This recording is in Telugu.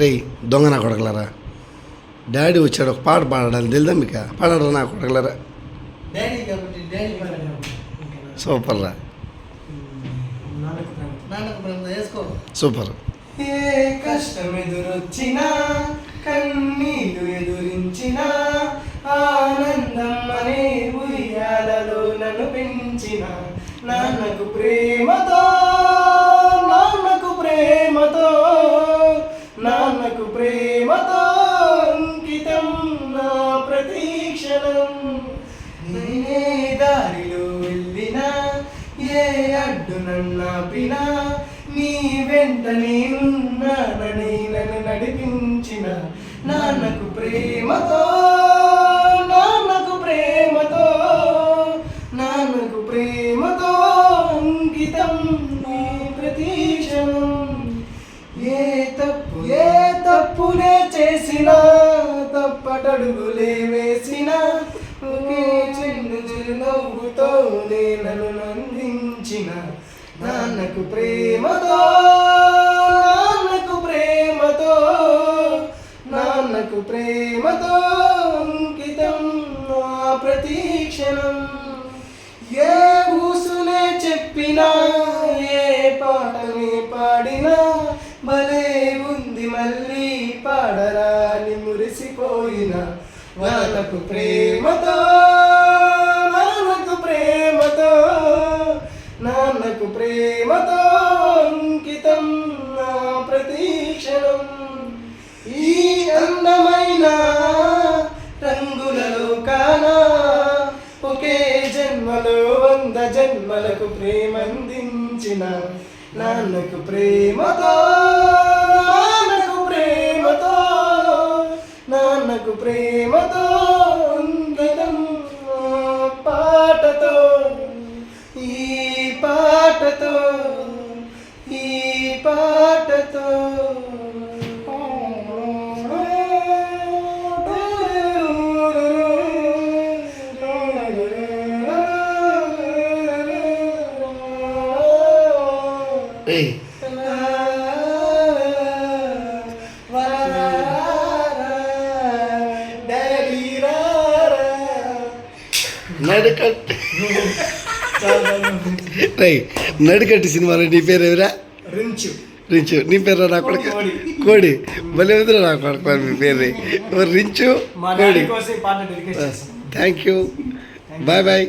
రేయ్ దొంగ నా కొడకలరా? డాడీ వచ్చాడు ఒక పాట పాడాలి తెలుదా మీకు? పాడరు నా కొడకలరా? సూపర్ రా సూపర్. ఏ కష్టం ఎదురొచ్చినా అడ్డు నన్నాపినా నీ వెంట నేనున్నానని నన్ను నడిపించిన నాన్నకు ప్రేమతో నాన్నకు ప్రేమతో నాన్నకు ప్రేమతో అంకితం నీ ప్రతీక్షణం ఏ తప్పు ఏ తప్పునే చేసినా తప్పటడుగులే వేసినా ఒకే చిన్న చిరునవ్వుతో నన్ను నందించిన నాన్నకు ప్రేమతో నాన్నకు ప్రేమతో నాన్నకు ప్రేమతో అంకితం నా ప్రతీక్షణం ఏ ఊసునే చెప్పినా ఏ పాటని పాడినా భలే ఉంది మళ్ళీ పాడరాని మురిసిపోయిన వాళ్ళకు ప్రేమతో. నీకు ప్రేమతో అంకితం నా ప్రతీక్షణం. ఈ అందమైన రంగులలో కానా? ఒకే జన్మలో వంద జన్మలకు ప్రేమందించిన నాన్నకు ప్రేమతో రేయ్ నడికట్టి రేయ్ నడికట్టి సినిమాలో నీ పేరు ఎవరా రించు రించు నీ పేరు నా కొడుకు కోడి. కోడి భలే వదిలే నా కొడుకు మరి మీ పేరు ఎవరు రించు మా కోడి డాడీ కోసం ఈ పాట డెడికేట్ చేస్తాను థ్యాంక్ యూ బాయ్ బాయ్